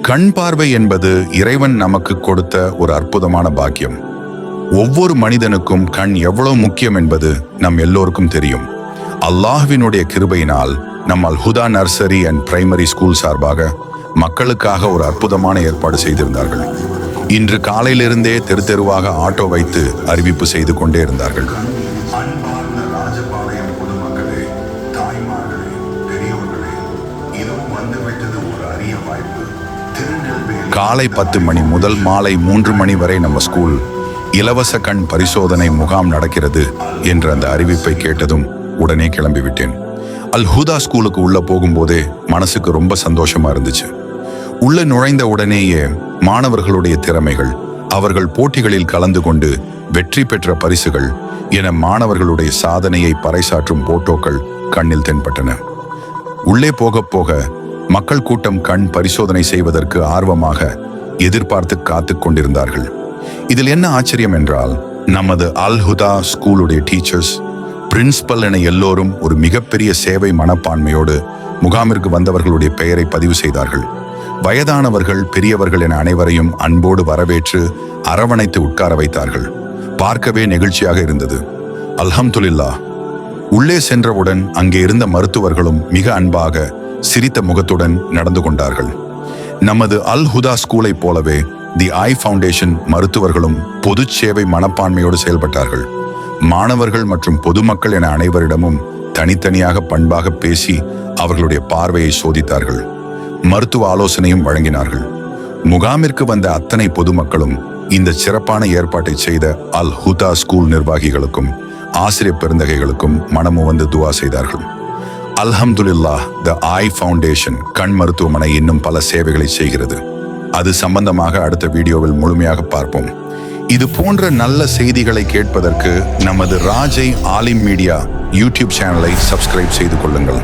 கண் பார்வை என்பது இறைவன் நமக்கு கொடுத்த ஒரு அற்புதமான பாக்கியம். ஒவ்வொரு மனிதனுக்கும் கண் எவ்வளவு முக்கியம் என்பது நம் எல்லோருக்கும் தெரியும். அல்லாஹ்வினுடைய கிருபையினால் நம் Al Huda nursery and primary school சார்பாக மக்களுக்காக ஒரு அற்புதமான ஏற்பாடு செய்திருந்தார்கள். இன்று காலையிலிருந்தே தெரு தெருவாக ஆட்டோ வைத்து அறிவிப்பு செய்து கொண்டே இருந்தார்கள். காலை பத்து மணி முதல் மாலை மூன்று மணி வரை நம்ம ஸ்கூல் இலவச கண் பரிசோதனை முகாம் நடக்கிறது என்ற அந்த அறிவிப்பை கேட்டதும் உடனே கிளம்பிவிட்டேன். அல்ஹூதா ஸ்கூலுக்கு உள்ள போகும்போதே மனசுக்கு ரொம்ப சந்தோஷமா இருந்துச்சு. உள்ள நுழைந்த உடனேயே மாணவர்களுடைய திறமைகள் அவர்கள் போட்டிகளில் கலந்து கொண்டு வெற்றி பெற்ற பரிசுகள் என மாணவர்களுடைய சாதனையை பறைசாற்றும் போட்டோக்கள் கண்ணில் தென்பட்டன. உள்ளே போக போக மக்கள் கூட்டம் கண் பரிசோதனை செய்வதற்கு ஆர்வமாக எதிர்பார்த்து காத்து கொண்டிருந்தார்கள். இதில் என்ன ஆச்சரியம் என்றால் நமது அல்ஹுதா ஸ்கூலுடைய டீச்சர்ஸ் பிரின்சிபல் என எல்லோரும் ஒரு மிகப்பெரிய சேவை மனப்பான்மையோடு முகாமிற்கு வந்தவர்களுடைய பெயரை பதிவு செய்தார்கள். வயதானவர்கள் பெரியவர்கள் என அனைவரையும் அன்போடு வரவேற்று அரவணைத்து உட்கார வைத்தார்கள். பார்க்கவே நெகிழ்ச்சியாக இருந்தது. அல்ஹம்துல்லா உள்ளே சென்றவுடன் அங்கே இருந்த மருத்துவர்களும் மிக அன்பாக சிரித்த முகத்துடன் நடந்து கொண்டார்கள். நமது அல் ஹுதா ஸ்கூலைப் போலவே தி ஐ ஃபவுண்டேஷன் மருத்துவர்களும் பொது சேவை மனப்பான்மையோடு செயல்பட்டார்கள். மாணவர்கள் மற்றும் பொதுமக்கள் என அனைவரிடமும் தனித்தனியாக பண்பாக பேசி அவர்களுடைய பார்வையை சோதித்தார்கள். மருத்துவ ஆலோசனையும் வழங்கினார்கள். முகாமிற்கு வந்த அத்தனை பொதுமக்களும் இந்த சிறப்பான ஏற்பாட்டை செய்த அல் ஹுதா ஸ்கூல் நிர்வாகிகளுக்கும் ஆசிரியர் பெருந்தகைகளுக்கும் மனமுவந்து துவா செய்தார்கள். அல்ஹம்துல்லா த ஆய் ஃபவுண்டேஷன் கண் மருத்துவமனை இன்னும் பல சேவைகளை செய்கிறது. அது சம்பந்தமாக அடுத்த வீடியோவில் முழுமையாக பார்ப்போம். இது போன்ற நல்ல செய்திகளை கேட்பதற்கு நமது ராஜை ஆலிம் மீடியா யூடியூப் சேனலை சப்ஸ்கிரைப் செய்து கொள்ளுங்கள்.